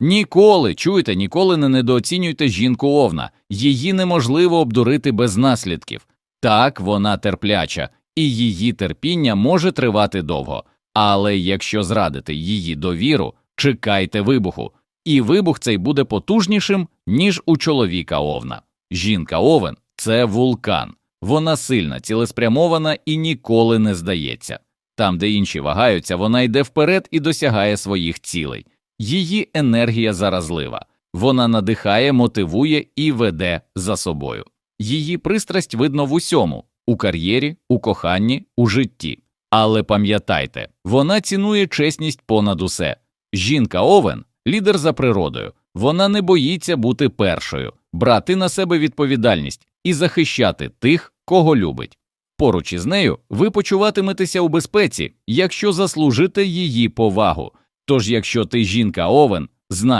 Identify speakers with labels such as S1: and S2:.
S1: Ніколи, чуєте, ніколи не недооцінюйте жінку овна, її неможливо обдурити без наслідків. Так, вона терпляча, і її терпіння може тривати довго. Але якщо зрадити її довіру, чекайте вибуху. І вибух цей буде потужнішим, ніж у чоловіка овна. Жінка овен це вулкан. Вона сильна, цілеспрямована і ніколи не здається. Там, де інші вагаються, вона йде вперед і досягає своїх цілей. Її енергія заразлива. Вона надихає, мотивує і веде за собою. Її пристрасть видно в усьому у кар'єрі, у коханні, у житті. Але пам'ятайте, вона цінує чесність понад усе. Жінка Овен лідер за природою. Вона не боїться бути першою, брати на себе відповідальність і захищати тих, кого любить. Поруч із нею ви почуватиметеся у безпеці, якщо заслужите її повагу. Тож, якщо ти жінка Овен, знай,